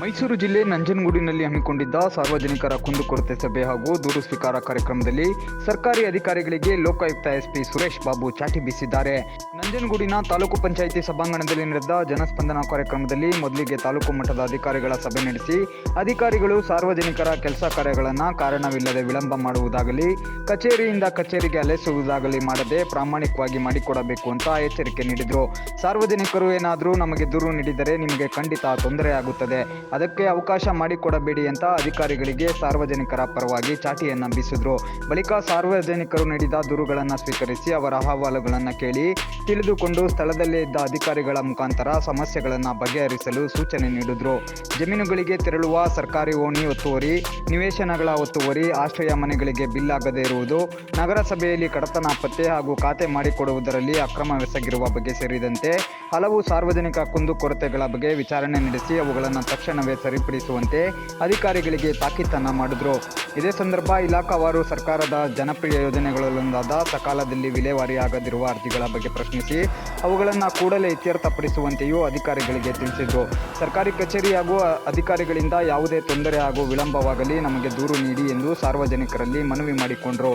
ಮೈಸೂರು ಜಿಲ್ಲೆ ನಂಜನಗೂಡಿನಲ್ಲಿ ಹಮ್ಮಿಕೊಂಡಿದ್ದ ಸಾರ್ವಜನಿಕರ ಕುಂದುಕೊರತೆ ಸಭೆ ಹಾಗೂ ದೂರು ಸ್ವೀಕಾರ ಕಾರ್ಯಕ್ರಮದಲ್ಲಿ ಸರ್ಕಾರಿ ಅಧಿಕಾರಿಗಳಿಗೆ ಲೋಕಾಯುಕ್ತ ಎಸ್ಪಿ ಸುರೇಶ್ ಬಾಬು ಚಾಟಿ ಬೀಸಿದ್ದಾರೆ. ನಂಜನಗೂಡಿನ ತಾಲೂಕು ಪಂಚಾಯಿತಿ ಸಭಾಂಗಣದಲ್ಲಿ ನಡೆದ ಜನಸ್ಪಂದನ ಕಾರ್ಯಕ್ರಮದಲ್ಲಿ ಮೊದಲಿಗೆ ತಾಲೂಕು ಮಟ್ಟದ ಅಧಿಕಾರಿಗಳ ಸಭೆ ನಡೆಸಿ, ಅಧಿಕಾರಿಗಳು ಸಾರ್ವಜನಿಕರ ಕೆಲಸ ಕಾರ್ಯಗಳನ್ನು ಕಾರಣವಿಲ್ಲದೆ ವಿಳಂಬ ಮಾಡುವುದಾಗಲಿ, ಕಚೇರಿಯಿಂದ ಕಚೇರಿಗೆ ಅಲೆಸುವುದಾಗಲಿ ಮಾಡದೆ ಪ್ರಾಮಾಣಿಕವಾಗಿ ಮಾಡಿಕೊಡಬೇಕು ಅಂತ ಎಚ್ಚರಿಕೆ ನೀಡಿದರು. ಸಾರ್ವಜನಿಕರು ಏನಾದರೂ ನಮಗೆ ದೂರು ನೀಡಿದರೆ ನಿಮಗೆ ಖಂಡಿತ ತೊಂದರೆ ಆಗುತ್ತದೆ ಅದಕ್ಕೆ ಅವಕಾಶ ಮಾಡಿಕೊಡಬೇಡಿ ಅಂತ ಅಧಿಕಾರಿಗಳಿಗೆ ಸಾರ್ವಜನಿಕರ ಪರವಾಗಿ ಚಾಟಿಯನ್ನ ಬೀಸಿದ್ರು. ಬಳಿಕ ಸಾರ್ವಜನಿಕರು ನೀಡಿದ ದೂರುಗಳನ್ನು ಸ್ವೀಕರಿಸಿ ಅವರ ಅಹವಾಲುಗಳನ್ನು ಕೇಳಿ ತಿಳಿದುಕೊಂಡು ಸ್ಥಳದಲ್ಲೇ ಇದ್ದ ಅಧಿಕಾರಿಗಳ ಮುಖಾಂತರ ಸಮಸ್ಯೆಗಳನ್ನು ಬಗೆಹರಿಸಲು ಸೂಚನೆ ನೀಡಿದ್ರು. ಜಮೀನುಗಳಿಗೆ ತೆರಳುವ ಸರ್ಕಾರಿ ಓಣಿ ಒತ್ತುವರಿ, ನಿವೇಶನಗಳ ಒತ್ತುವರಿ, ಆಶ್ರಯ ಮನೆಗಳಿಗೆ ಬಿಲ್ ಆಗದೇ ಇರುವುದು, ನಗರಸಭೆಯಲ್ಲಿ ಕಡತನ ಪತ್ತೆ ಹಾಗೂ ಖಾತೆ ಮಾಡಿಕೊಡುವುದರಲ್ಲಿ ಅಕ್ರಮವೆಸಗಿರುವ ಬಗ್ಗೆ ಸೇರಿದಂತೆ ಹಲವು ಸಾರ್ವಜನಿಕ ಕುಂದುಕೊರತೆಗಳ ಬಗ್ಗೆ ವಿಚಾರಣೆ ನಡೆಸಿ ಅವುಗಳನ್ನು ತಕ್ಷಣವೇ ಸರಿಪಡಿಸುವಂತೆ ಅಧಿಕಾರಿಗಳಿಗೆ ತಾಕೀತನ್ನು ಮಾಡಿದ್ರು. ಇದೇ ಸಂದರ್ಭ ಇಲಾಖಾವಾರು ಸರ್ಕಾರದ ಜನಪ್ರಿಯ ಯೋಜನೆಗಳಲ್ಲೊಂದಾದ ಸಕಾಲದಲ್ಲಿ ವಿಲೇವಾರಿಯಾಗದಿರುವ ಅರ್ಜಿಗಳ ಬಗ್ಗೆ ಪ್ರಶ್ನಿಸಿ, ಅವುಗಳನ್ನು ಕೂಡಲೇ ಇತ್ಯರ್ಥಪಡಿಸುವಂತೆಯೂ ಅಧಿಕಾರಿಗಳಿಗೆ ತಿಳಿಸಿದ್ರು. ಸರ್ಕಾರಿ ಕಚೇರಿ ಹಾಗೂ ಅಧಿಕಾರಿಗಳಿಂದ ಯಾವುದೇ ತೊಂದರೆ ಹಾಗೂ ವಿಳಂಬವಾಗಲಿ ನಮಗೆ ದೂರು ನೀಡಿ ಎಂದು ಸಾರ್ವಜನಿಕರಲ್ಲಿ ಮನವಿ ಮಾಡಿಕೊಂಡರು.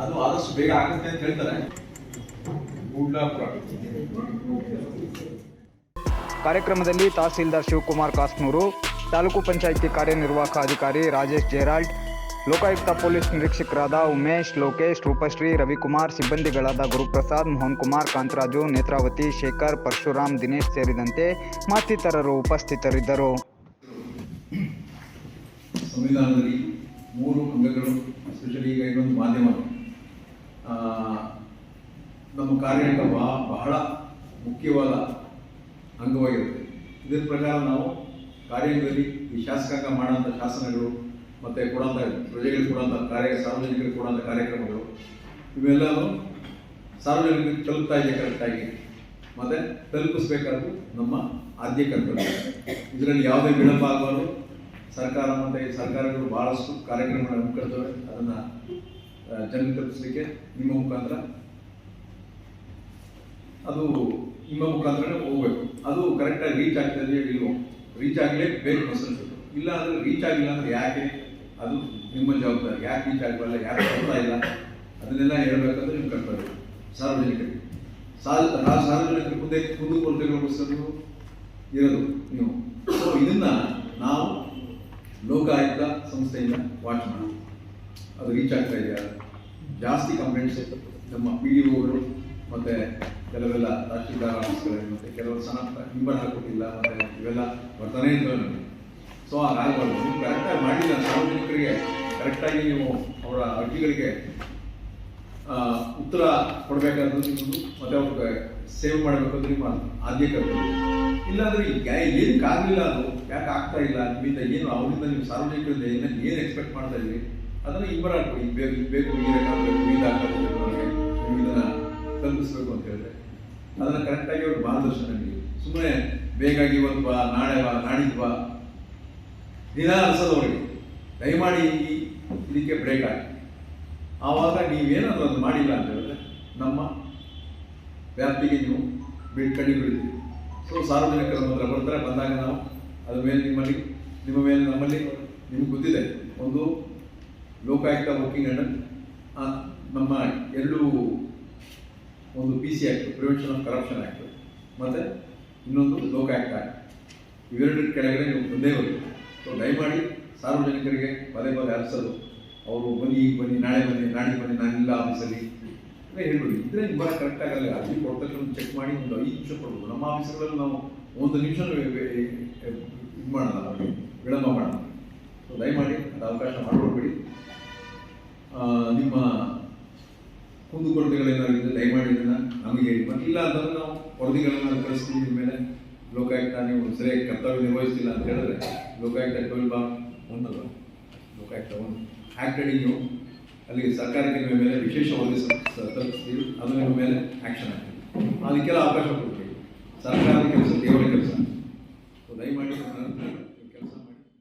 ಅದು ಆದಷ್ಟು ಬೇಗ ಆಗುತ್ತೆ ಅಂತ ಹೇಳ್ತಾರೆ. ಕಾರ್ಯಕ್ರಮದಲ್ಲಿ ತಹಸೀಲ್ದಾರ್ ಶಿವಕುಮಾರ್ ಕಾಸ್ನೂರು ತಾಲೂಕು ಪಂಚಾಯಿತಿ ಕಾರ್ಯನಿರ್ವಾಹಕ ಅಧಿಕಾರಿ ರಾಜೇಶ್ ಜೇರಾಲ್ಡ್ ಲೋಕಾಯುಕ್ತ ಪೊಲೀಸ್ ನಿರೀಕ್ಷಕರಾದ ಉಮೇಶ್ ಲೋಕೇಶ್ ರೂಪಶ್ರೀ ರವಿಕುಮಾರ್ ಸಿಬ್ಬಂದಿಗಳಾದ ಗುರುಪ್ರಸಾದ್ ಮೋಹನ್ ಕುಮಾರ್ ಕಾಂತರಾಜು ನೇತ್ರಾವತಿ ಶೇಖರ್ ಪರಶುರಾಮ್ ದಿನೇಶ್ ಸೇರಿದಂತೆ ಮತ್ತಿತರರು ಉಪಸ್ಥಿತರಿದ್ದರು. ಸಂವಿಧಾನದಲ್ಲಿ ಮೂರು ಅಂಗಗಳು ಎಸ್ಪೆಷಲಿ ಈಗ ಇನ್ನೊಂದು ಮಾಧ್ಯಮ. ನಮ್ಮ ಕಾರ್ಯಕ್ಕ ಬಹ- ಬಹಳ ಮುಖ್ಯವಾದ ಅಂಗವಾಗಿರುತ್ತೆ. ಇದರ ಪ್ರಕಾರ ನಾವು ಕಾರ್ಯಾಂಗದಲ್ಲಿ ಈ ಶಾಸಕಾಂಗ ಮಾಡೋಂಥ ಶಾಸನಗಳು, ಮತ್ತು ಕೊಡೋಂಥ ಪ್ರಜೆಗಳಿಗೆ ಕೊಡೋಂಥ ಕಾರ್ಯ, ಸಾರ್ವಜನಿಕರಿಗೆ ಕೊಡೋಂಥ ಕಾರ್ಯಕ್ರಮಗಳು, ಇವೆಲ್ಲವೂ ಸಾರ್ವಜನಿಕರಿಗೆ ತಲುಪ್ತಾ ಇದೆ ಕರೆಕ್ಟಾಗಿ. ಮತ್ತು ತಲುಪಿಸ್ಬೇಕಾದ್ದು ನಮ್ಮ ಆದ್ಯ ಕರ್ತವ್ಯ. ಇದರಲ್ಲಿ ಯಾವುದೇ ವಿಳಂಬ ಆಗಬಾರ್ದು ಸರ್ಕಾರ ಮತ್ತು ಸರ್ಕಾರಗಳು ಬಹಳಷ್ಟು ಕಾರ್ಯಕ್ರಮಗಳನ್ನು ಹಮ್ಮಿಕೊಳ್ತವೆ ಅದನ್ನು ಜನ ತಲುಪಿಸಲಿಕ್ಕೆ ನಿಮ್ಮ ಮುಖಾಂತರ. ಅದು ನಿಮ್ಮ ಮುಖಾಂತರನೇ ಹೋಗ್ಬೇಕು. ಅದು ಕರೆಕ್ಟಾಗಿ ರೀಚ್ ಆಗ್ತದೆ ಇಲ್ವೋ ರೀಚ್ ಆಗಲೇ ಬೇಕು ಮಸಲ್ಸ್ ಇಲ್ಲ ಅಂದರೆ ರೀಚ್ ಆಗಿಲ್ಲ ಅಂದರೆ ಯಾಕೆ? ಅದು ನಿಮ್ಮ ಜವಾಬ್ದಾರಿ. ಯಾಕೆ ರೀಚ್ ಆಗಬಲ್ಲ, ಯಾಕೆ ಬರ್ತಾ ಇಲ್ಲ? ಅದನ್ನೆಲ್ಲ ಹೇಳ್ಬೇಕಂದ್ರೆ ನಿಮ್ಮ ಕರ್ತವ್ಯ. ಸಾರ್ವಜನಿಕರಿಗೆ ಸಾ ಸಾರ್ವಜನಿಕರು ಮುಂದೆ ಕುಂದುಕೊರತೆಗಳಿಗೋಸ್ಕರ ಇರೋದು ನೀವು. ಸೊ ಇದನ್ನ ನಾವು ಲೋಕಾಯುಕ್ತ ಸಂಸ್ಥೆಯಿಂದ ವಾಚ್ ಮಾಡಿ. ಅದು ರೀಚ್ ಆಗ್ತಾ ಇದೆಯಾ? ಜಾಸ್ತಿ ಕಂಪ್ಲೇಂಟ್ಸ್ ನಮ್ಮ ಪಿ ಡಿ ಒಗಳು ಮತ್ತು ಕೆಲವೆಲ್ಲ ರಾಷ್ಟ್ರೀಯ ಆಫೀಸ್ಗಳಲ್ಲಿ ಮತ್ತು ಕೆಲವರು ಸಣ್ಣ ಹಿಂಬರ್ ಹಾಕೋದಿಲ್ಲ ಮತ್ತು ಇವೆಲ್ಲ ಬರ್ತಾನೆ ಇರ್ತವೆ ನಮಗೆ ಸೊ ಹಾಗಾಗಬಾರ್ದು ನೀವು ಕರೆಕ್ಟಾಗಿ ಮಾಡಿಲ್ಲ ಸಾರ್ವಜನಿಕರಿಗೆ ಕರೆಕ್ಟಾಗಿ ನೀವು ಅವರ ಅರ್ಜಿಗಳಿಗೆ ಉತ್ತರ ಕೊಡಬೇಕಾದ್ರು ನಿಮ್ಮದು ಮತ್ತೆ ಅವ್ರಿಗೆ ಸೇವ್ ಮಾಡಬೇಕು ನಿಮ್ಮ ಆದ್ಯ ಕರ್ತವ್ಯ ಇಲ್ಲಾಂದ್ರೆ ಏನಕ್ಕೆ ಆಗಲಿಲ್ಲ ಅದು? ಯಾಕೆ ಆಗ್ತಾ ಇಲ್ಲ? ನಿಮ್ಮಿಂದ ಏನು? ಅವರಿಂದ ನೀವು ಸಾರ್ವಜನಿಕರಿಂದ ಏನಕ್ಕೆ ಏನು ಎಕ್ಸ್ಪೆಕ್ಟ್ ಮಾಡ್ತಾ ಇದ್ವಿ ಅದನ್ನು ಇಬ್ಬರ ಹಾಕ್ಬಿಡಿ. ಬೇಕು ಬೇಕು ಹಾಕಬೇಕು, ಇದು ಹಾಕಬೇಕು ನೀವು ತಲುಪಿಸ್ಬೇಕು ಅಂತ ಹೇಳಿದ್ರೆ ಅದನ್ನು ಕರೆಕ್ಟಾಗಿ ಅವ್ರಿಗೆ ಮಾರ್ಗದರ್ಶನ ನೀಡಿ. ಸುಮ್ಮನೆ ಬೇಗಾಗಿ ಬಾ, ನಾಳೆ ಬಾ, ನಾಡಿದ್ದು ಬಾ. ದಿನ ಅನಿಸೋದವ್ರಿಗೆ ದಯಮಾಡಿ ಇದಕ್ಕೆ ಬ್ರೇಕ್ ಹಾಕಿ. ಆವಾಗ ನೀವೇನಾದ್ರೂ ಅದು ಮಾಡಿಲ್ಲ ಅಂತ ಹೇಳಿದ್ರೆ ನಮ್ಮ ವ್ಯಾಪ್ತಿಗೆ ನೀವು ಬೀಳ್ ಕಣ್ಣಿ ಬೀಳ್ತೀವಿ ಸೊ, ಸಾರ್ವಜನಿಕರ ಹತ್ರ ಬರ್ತಾರೆ, ಬಂದಾಗ ನಾವು ಅದ್ರ ಮೇಲೆ ನಿಮ್ಮಲ್ಲಿ, ನಿಮ್ಮ ಮೇಲೆ ನಮ್ಮಲ್ಲಿ ನಿಮ್ಗೆ ಗೊತ್ತಿದೆ. ಒಂದು ಲೋಕಾಯುಕ್ತ ವರ್ಕಿಂಗ್ ಅಂಡರ್ ನಮ್ಮ ಎರಡು ಒಂದು P C act prevention of corruption act ಮತ್ತು ಇನ್ನೊಂದು ಲೋಕಾಯುಕ್ತ ಆ್ಯಕ್ಟ್ ಇವೆರಡರ ಕೆಳಗಡೆ ನೀವು ಬಂದೇ ಬರಬೇಕು ಸೊ ದಯಮಾಡಿ ಸಾರ್ವಜನಿಕರಿಗೆ ಪದೇ ಪದೇ ಹರಿಸೋದು ಅವರು ಬನ್ನಿ ಈಗ ಬನ್ನಿ, ನಾಳೆ ಬನ್ನಿ ನಾಳೆ ಬನ್ನಿ, ನಾನಿಲ್ಲ ಆಫೀಸಲ್ಲಿ ಅಂತ ಹೇಳ್ಬಿಡಿ ಇದ್ರೆ ನೀವು ಬರ ಕರೆಕ್ಟ್ ಆಗಲ್ಲ ಅರ್ಜಿ ಪೋರ್ಟಲ್ ಚೆಕ್ ಮಾಡಿ ಒಂದು ಐದು ನಿಮಿಷ ಕೊಡ್ಬೋದು. ನಮ್ಮ ಆಫೀಸ್ಗಳಲ್ಲಿ ನಾವು ಒಂದು ನಿಮಿಷ ಇದು ಮಾಡೋಣ ವಿಳಂಬ ಮಾಡೋಣ ಸೊ ಮಾಡಿ ದಯಮಾಡಿ ಅದು ಅವಕಾಶ ಮಾಡಿಕೊಡ್ಬೇಡಿ ನಿಮ್ಮ ಕುಂದುಕೊರತೆಗಳೇನಾದ್ರು ಇದ್ದರೆ ದಯಮಾಡಿ ಇದನ್ನು ನಮಗೆ ಮತ್ತಿಲ್ಲ ಅಂತಂದ್ರೆ ನಾವು ವರದಿಗಳನ್ನು ಕಳಿಸ್ತೀವಿ ನಿಮ್ಮ ಮೇಲೆ. ಲೋಕಾಯುಕ್ತ, ನೀವು ಸರಿಯಾಗಿ ಕರ್ತವ್ಯ ನಿರ್ವಹಿಸ್ತಿಲ್ಲ ಅಂತ ಹೇಳಿದ್ರೆ ಲೋಕಾಯುಕ್ತ ಟ್ವೆಲ್ ಬಾ ಒಂದಲ್ಲ ಲೋಕಾಯುಕ್ತ ಒಂದು. ಆ್ಯಕ್ಟೆಡ್ ನೀವು. ಅಲ್ಲಿಗೆ ಸರ್ಕಾರಕ್ಕೆ ಮೇಲೆ ವಿಶೇಷ ವರದಿ ತಲುಪಿಸ್ತೀವಿ ಅದು ನಿಮ್ಮ ಮೇಲೆ ಆ್ಯಕ್ಷನ್ ಆಗ್ತೀವಿ ಅದಕ್ಕೆಲ್ಲ ಅವಕಾಶ ಕೊಡ್ತೀವಿ. ಸರ್ಕಾರದ ಕೆಲಸ, ದೇವರ